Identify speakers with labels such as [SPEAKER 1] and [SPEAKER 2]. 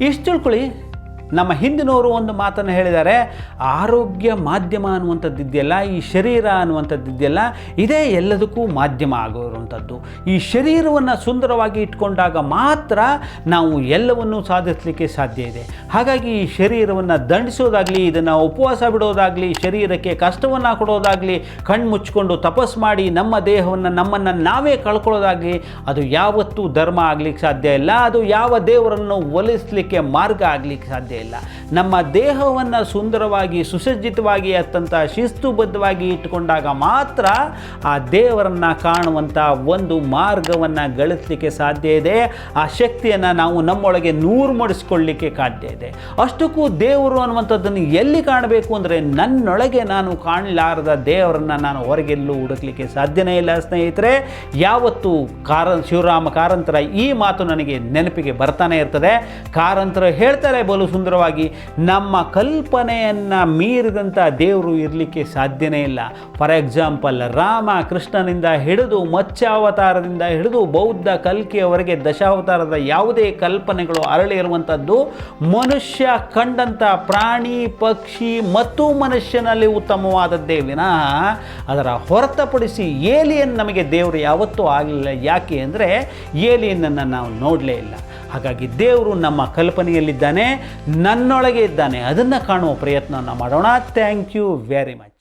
[SPEAKER 1] ಇಷ್ಟುಳ್ಕೊಳ್ಳಿ ನಮ್ಮ ಹಿಂದಿನವರು ಒಂದು ಮಾತನ್ನು ಹೇಳಿದ್ದಾರೆ, ಆರೋಗ್ಯ ಮಾಧ್ಯಮ ಅನ್ನುವಂಥದ್ದು ಇದೆಯಲ್ಲ, ಈ ಶರೀರ ಅನ್ನುವಂಥದ್ದು ಇದೆಯಲ್ಲ, ಇದೇ ಎಲ್ಲದಕ್ಕೂ ಮಾಧ್ಯಮ ಆಗಿರುವಂಥದ್ದು. ಈ ಶರೀರವನ್ನು ಸುಂದರವಾಗಿ ಇಟ್ಕೊಂಡಾಗ ಮಾತ್ರ ನಾವು ಎಲ್ಲವನ್ನೂ ಸಾಧಿಸಲಿಕ್ಕೆ ಸಾಧ್ಯ ಇದೆ. ಹಾಗಾಗಿ ಈ ಶರೀರವನ್ನು ದಂಡಿಸೋದಾಗಲಿ, ಇದನ್ನು ಉಪವಾಸ ಬಿಡೋದಾಗಲಿ, ಶರೀರಕ್ಕೆ ಕಷ್ಟವನ್ನು ಕೊಡೋದಾಗಲಿ, ಕಣ್ಣು ಮುಚ್ಕೊಂಡು ತಪಸ್ ಮಾಡಿ ನಮ್ಮ ದೇಹವನ್ನು, ನಮ್ಮನ್ನು ನಾವೇ ಕಳ್ಕೊಳ್ಳೋದಾಗಲಿ, ಅದು ಯಾವತ್ತೂ ಧರ್ಮ ಆಗಲಿಕ್ಕೆ ಸಾಧ್ಯ ಇಲ್ಲ, ಅದು ಯಾವ ದೇವರನ್ನು ಒಲಿಸಲಿಕ್ಕೆ ಮಾರ್ಗ ಆಗಲಿಕ್ಕೆ ಸಾಧ್ಯ ಇಲ್ಲ ನಮ್ಮ ದೇಹವನ್ನು ಸುಂದರವಾಗಿ, ಸುಸಜ್ಜಿತವಾಗಿ ಅತ್ಯಂತ ಶಿಸ್ತುಬದ್ಧವಾಗಿ ಇಟ್ಟುಕೊಂಡಾಗ ಮಾತ್ರ ಆ ದೇವರನ್ನು ಕಾಣುವಂಥ ಒಂದು ಮಾರ್ಗವನ್ನು ಗಳಿಸಲಿಕ್ಕೆ ಸಾಧ್ಯ ಇದೆ. ಆ ಶಕ್ತಿಯನ್ನು ನಾವು ನಮ್ಮೊಳಗೆ ನೂರು ಮಡಿಸ್ಕೊಳ್ಳಿಕ್ಕೆ ಸಾಧ್ಯ ಇದೆ. ಅಷ್ಟಕ್ಕೂ ದೇವರು ಅನ್ನುವಂಥದ್ದನ್ನು ಎಲ್ಲಿ ಕಾಣಬೇಕು ಅಂದರೆ ನನ್ನೊಳಗೆ ನಾನು ಕಾಣಲಾರದ ದೇವರನ್ನು ನಾನು ಹೊರಗೆಲ್ಲೂ ಹುಡುಕ್ಲಿಕ್ಕೆ ಸಾಧ್ಯನೇ ಇಲ್ಲ ಸ್ನೇಹಿತರೆ. ಯಾವತ್ತು ಕಾರ ಶಿವರಾಮ ಕಾರಂತರ ಈ ಮಾತು ನನಗೆ ನೆನಪಿಗೆ ಬರ್ತಾನೆ ಇರ್ತದೆ. ಕಾರಂತರ ಹೇಳ್ತಾರೆ, ಬಲು ಸುಂದರವಾಗಿ ನಮ್ಮ ಕಲ್ಪನೆಯನ್ನು ಮೀರಿದಂಥ ದೇವರು ಇರಲಿಕ್ಕೆ ಸಾಧ್ಯನೇ ಇಲ್ಲ. ಫಾರ್ ಎಕ್ಸಾಂಪಲ್ ರಾಮ ಕೃಷ್ಣನಿಂದ ಹಿಡಿದು ಮತ್ಸ್ಯಾವತಾರದಿಂದ ಹಿಡಿದು ಬೌದ್ಧ ಕಲ್ಕಿಯವರೆಗೆ ದಶಾವತಾರದ ಯಾವುದೇ ಕಲ್ಪನೆಗಳು ಅರಳಿರುವಂಥದ್ದು ಮನುಷ್ಯ ಕಂಡಂಥ ಪ್ರಾಣಿ, ಪಕ್ಷಿ ಮತ್ತು ಮನುಷ್ಯನಲ್ಲಿ ಉತ್ತಮವಾದದ್ದೇ ವಿನಃ ಅದರ ಹೊರತುಪಡಿಸಿ ಏಲಿಯನ್ ನಮಗೆ ದೇವರು ಯಾವತ್ತೂ ಆಗಲಿಲ್ಲ. ಯಾಕೆ ಅಂದರೆ ಏಲಿಯನನ್ನು ನಾವು ನೋಡಲೇ ಇಲ್ಲ. ಹಾಗಾಗಿ ದೇವರು ನಮ್ಮ ಕಲ್ಪನೆಯಲ್ಲಿದ್ದಾನೆ ನನ್ನೊಳಗೆ ಇದ್ದಾನೆ. ಅದನ್ನು ಕಾಣುವ ಪ್ರಯತ್ನವನ್ನು ಮಾಡೋಣ. Thank you very much